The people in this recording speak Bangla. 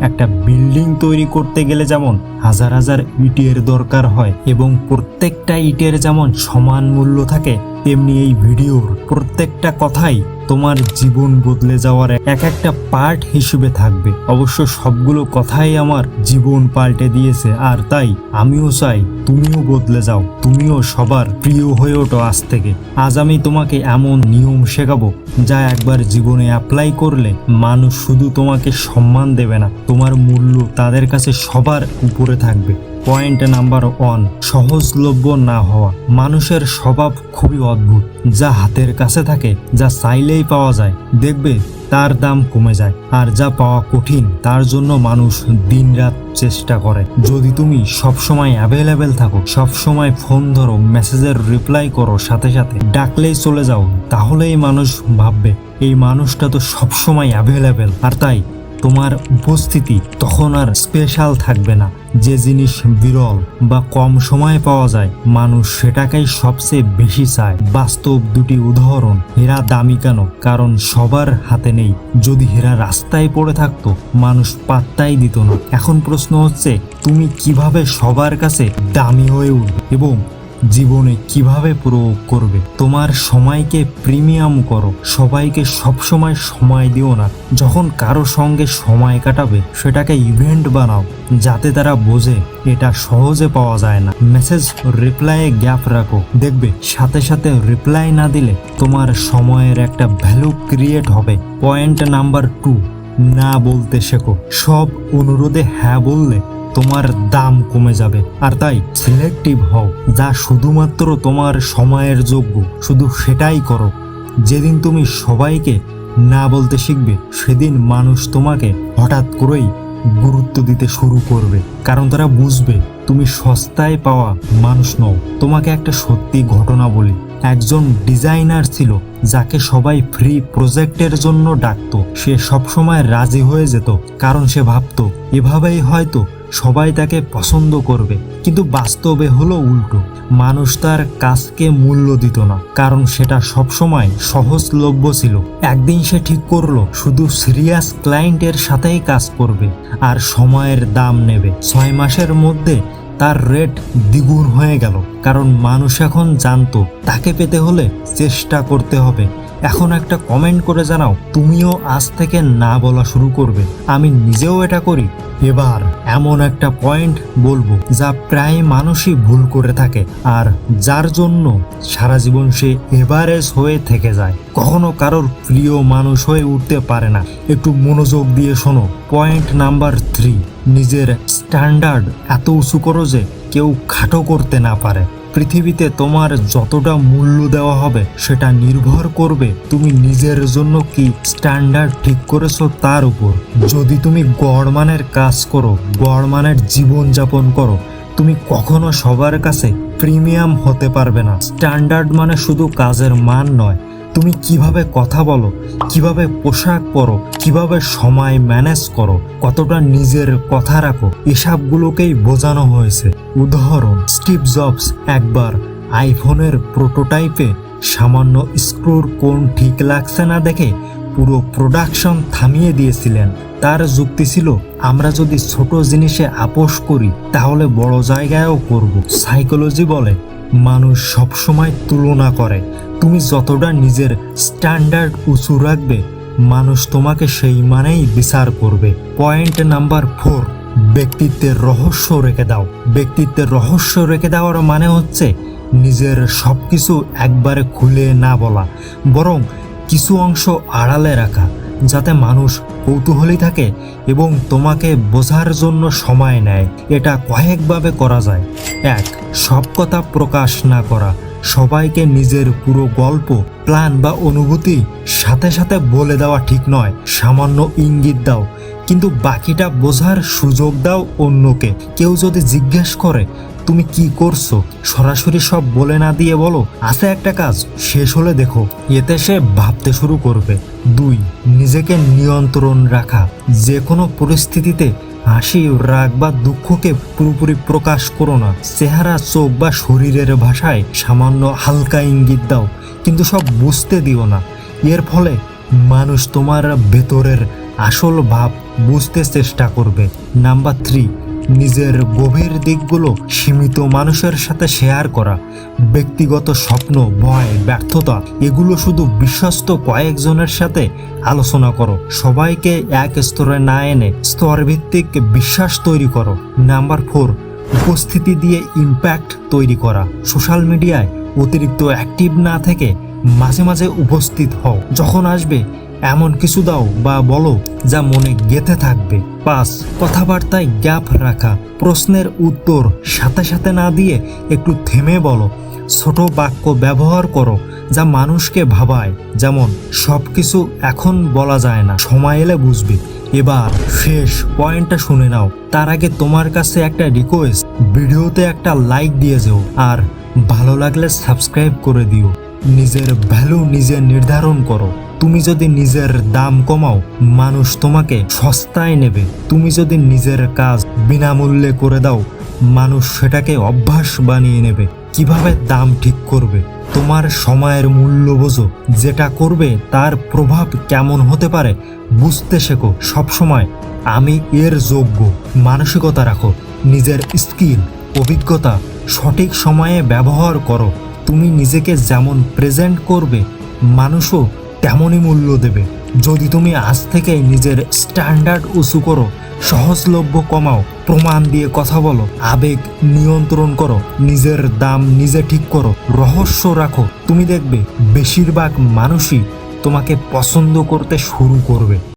একটা বিল্ডিং তৈরি করতে গেলে যেমন হাজার হাজার ইটের দরকার হয় এবং প্রত্যেকটা ইটের যেমন সমান মূল্য থাকে, তেমনি এই ভিডিওর প্রত্যেকটা কথাই তোমার জীবন বদলে যাওয়ার এক একটা পার্ট হিসেবে থাকবে। অবশ্য সবগুলো কথাই আমার জীবন পাল্টে দিয়েছে, আর তাই আমিও চাই তুমিও বদলে যাও, তুমিও সবার প্রিয় হয়ে ওঠো আজ থেকে। আজ আমি তোমাকে এমন নিয়ম শেখাবো, যা একবার জীবনে অ্যাপ্লাই করলে মানুষ শুধু তোমাকে সম্মান দেবে না, তোমার মূল্য তাদের কাছে সবার উপরে থাকবে। পয়েন্ট নাম্বার ওয়ান সহজলভ্য না হওয়া। মানুষের স্বভাব খুবই অদ্ভুত। যা হাতের কাছে থাকে, যা চাইলেই পাওয়া যায়, দেখবে তার দাম কমে যায়। আর যা পাওয়া কঠিন, তার জন্য মানুষ দিনরাত চেষ্টা করে। যদি তুমি সবসময় অ্যাভেলেবেল থাকো, সবসময় ফোন ধরো, মেসেজের রিপ্লাই করো সাথে সাথে, ডাকলেই চলে যাও, তাহলেই মানুষ ভাববে, এই মানুষটা তো সবসময় অ্যাভেলেবেল আর তাই তোমার উপস্থিতি তখন আর স্পেশাল থাকবে না। যে জিনিস বিরল বা কম সময়ে পাওয়া যায়, মানুষ সেটাকেই সবচেয়ে বেশি চায়। বাস্তব দুটি উদাহরণ, হীরা দামি কেন? কারণ সবার হাতে নেই। যদি হীরা রাস্তায় পড়ে থাকতো, মানুষ পাত্তাই দিত না। এখন প্রশ্ন হচ্ছে, তুমি কীভাবে সবার কাছে দামি হয়ে উঠবে? এবং জীবনে কীভাবে প্রয়োগ করবে? তোমার সময়কে প্রিমিয়াম করো। সবাইকে সবসময় সময় দিও না। যখন কারও সঙ্গে সময় কাটাবে, সেটাকে ইভেন্ট বানাও, যাতে তারা বোঝে এটা সহজে পাওয়া যায় না। মেসেজ রিপ্লাইয়ে গ্যাপ রাখো। দেখবে, সাথে সাথে রিপ্লাই না দিলে তোমার সময়ের একটা ভ্যালু ক্রিয়েট হবে। পয়েন্ট নাম্বার টু, না বলতে শেখো। সব অনুরোধে হ্যাঁ বললে তোমার দাম কমে যাবে। আর তাই সিলেক্টিভ হও, যা শুধুমাত্র তোমার সময়ের যোগ্য, শুধু সেটাই করো। যেদিন তুমি সবাইকে না বলতে শিখবে, সেদিন মানুষ তোমাকে হঠাৎ করেই গুরুত্ব দিতে শুরু করবে। কারণ তারা বুঝবে, তুমি সস্তায় পাওয়া মানুষ নও। তোমাকে একটা সত্যি ঘটনা বলি। একজন ডিজাইনার ছিল, যাকে সবাই ফ্রি প্রজেক্টের জন্য ডাকতো। সে সবসময় রাজি হয়ে যেত, কারণ সে ভাবতো, এভাবেই হয়তো সবাই তাকে পছন্দ করবে। কিন্তু বাস্তবে হলো উল্টো। মানুষ তার কাজকে মূল্য দিত না, কারণ সেটা সবসময় সহজলভ্য ছিল। একদিন সে ঠিক করল, শুধু সিরিয়াস ক্লায়েন্টের সাথেই কাজ করবে, আর সময়ের দাম নেবে। ছয় মাসের মধ্যে তার রেট দ্বিগুণ হয়ে গেল, কারণ মানুষ এখন জানতো, তাকে পেতে হলে চেষ্টা করতে হবে। এখন একটা কমেন্ট করে জানাও, তুমিও আজ থেকে না বলা শুরু করবে। আমি নিজেও এটা করি। এবার এমন একটা পয়েন্ট বলব, যা প্রায় মানুষই ভুল করে থাকে, আর যার জন্য সারা জীবন সে এভারেজ হয়ে থেকে যায়। কখনো কারোর প্রিয় মানুষ হয়ে উঠতে পারে না। একটু মনোযোগ দিয়ে শোনো। পয়েন্ট নাম্বার থ্রি নিজের স্ট্যান্ডার্ড এত উঁচু করো যে কেউ খাটো করতে না পারে। পৃথিবীতে তোমার যতটা মূল্য দেওয়া হবে সেটা নির্ভর করবে তুমি নিজের জন্য কি স্ট্যান্ডার্ড ঠিক করেছ তার উপর। যদি তুমি গড়মানের কাজ করো, গড়মানের জীবনযাপন করো, তুমি কখনো সবার কাছে প্রিমিয়াম হতে পারবে না। স্ট্যান্ডার্ড মানে শুধু কাজের মান নয় তুমি কীভাবে কথা বলো, কীভাবে পোশাক পরো, কীভাবে সময় ম্যানেজ করো, কতটা নিজের কথা রাখো, এসবগুলোকেই বোঝানো হয়েছে। উদাহরণ স্টিভ জবস একবার আইফোনের প্রোটোটাইপে সামান্য স্ক্রুর কোন ঠিক লাগছে না দেখে পুরো প্রোডাকশন থামিয়ে দিয়েছিলেন। তার যুক্তি ছিল, আমরা যদি ছোট জিনিসে আপোষ করি, তাহলে বড় জায়গায়ও করব। সাইকোলজি বলে, মানুষ সবসময় তুলনা করে। তুমি যতটা নিজের স্ট্যান্ডার্ড উঁচু রাখবে, মানুষ তোমাকে সেই মানেই বিচার করবে। পয়েন্ট নাম্বার ফোর ব্যক্তিত্বের রহস্য রেখে দাও। ব্যক্তিত্বের রহস্য রেখে দেওয়ার মানে হচ্ছে নিজের সব কিছু একবারে খুলে না বলা, বরং কিছু অংশ আড়ালে রাখা, যাতে মানুষ কৌতূহলী থাকে এবং তোমাকে বোঝার জন্য সময় নেয়। এটা কয়েকভাবে করা যায়। এক, সব কথা প্রকাশ না করা। সবাইকে নিজের পুরো গল্প, প্ল্যান বা অনুভূতি সাথে সাথে বলে দেওয়া ঠিক নয়। সামান্য ইঙ্গিত দাও, কিন্তু বাকিটা বোঝার সুযোগ দাও অন্যকে। কেউ যদি জিজ্ঞেস করে, তুমি কি করছ? সরাসরি সব বলে না দিয়ে বলো, আছে একটা কাজ, শেষ হলে দেখো। এতে সে ভাবতে শুরু করবে। দুই, নিজেকে নিয়ন্ত্রণ রাখা। যে কোনো পরিস্থিতিতে হাসি রাগ বা দুঃখকে পুরোপুরি প্রকাশ করো না। চেহারা, চোখ বা শরীরের ভাষায় সামান্য হালকা ইঙ্গিত দাও, কিন্তু সব বুঝতে দিও না। এর ফলে মানুষ তোমার ভেতরের আসল ভাব বুঝতে চেষ্টা করবে। নাম্বার থ্রি নিজের গভীর দিকগুলো সীমিত মানুষের সাথে শেয়ার করা, ব্যক্তিগত স্বপ্ন, ভয়, ব্যর্থতা, এগুলো শুধু বিশ্বস্ত কয়েকজনের সাথে আলোচনা করো। সবাইকে এক স্তরে না এনে স্তরভিত্তিক বিশ্বাস তৈরি করো। নাম্বার ফোর, উপস্থিতি দিয়ে ইম্প্যাক্ট তৈরি করা। সোশ্যাল মিডিয়ায় অতিরিক্ত অ্যাক্টিভ না থেকে মাঝে মাঝে উপস্থিত হও। যখন আসবে এমন কিছু দাও বা বলো যা মনে গেঁথে থাকবে। পাঁচ, কথাবার্তায় গ্যাপ রাখা। প্রশ্নের উত্তর সাথে সাথে না দিয়ে একটু থেমে বলো। ছোট বাক্য ব্যবহার করো যা মানুষকে ভাবায়। যেমন সব কিছু এখন বলা যায় না, সময় এলে বুঝবে। এবার শেষ পয়েন্টটা শুনে নাও। তার আগে তোমার কাছে একটা রিকোয়েস্ট ভিডিওতে একটা লাইক দিয়ে যেও। আর ভালো লাগলে সাবস্ক্রাইব করে দিও। নিজের ভ্যালু নিজে নির্ধারণ করো। তুমি যদি নিজের দাম কমাও, মানুষ তোমাকে সস্তায় নেবে। তুমি যদি নিজের কাজ বিনামূল্যে করে দাও, মানুষ সেটাকে অভ্যাস বানিয়ে নেবে। কীভাবে দাম ঠিক করবে? তোমার সময়ের মূল্য বোঝো। যেটা করবে, তার প্রভাব কেমন হতে পারে, বুঝতে শেখো। সবসময় আমি এর যোগ্য। মানসিকতা রাখো। নিজের স্কিল অভিজ্ঞতা সঠিক সময়ে ব্যবহার করো। তুমি নিজেকে যেমন প্রেজেন্ট করবে, মানুষও তেমনই মূল্য দেবে। যদি তুমি আজ থেকে নিজের স্ট্যান্ডার্ড উঁচু করো, সহজলভ্য কমাও, প্রমাণ দিয়ে কথা বলো, আবেগ নিয়ন্ত্রণ করো, নিজের দাম নিজে ঠিক করো, রহস্য রাখো, তুমি দেখবে বেশিরভাগ মানুষই তোমাকে পছন্দ করতে শুরু করবে।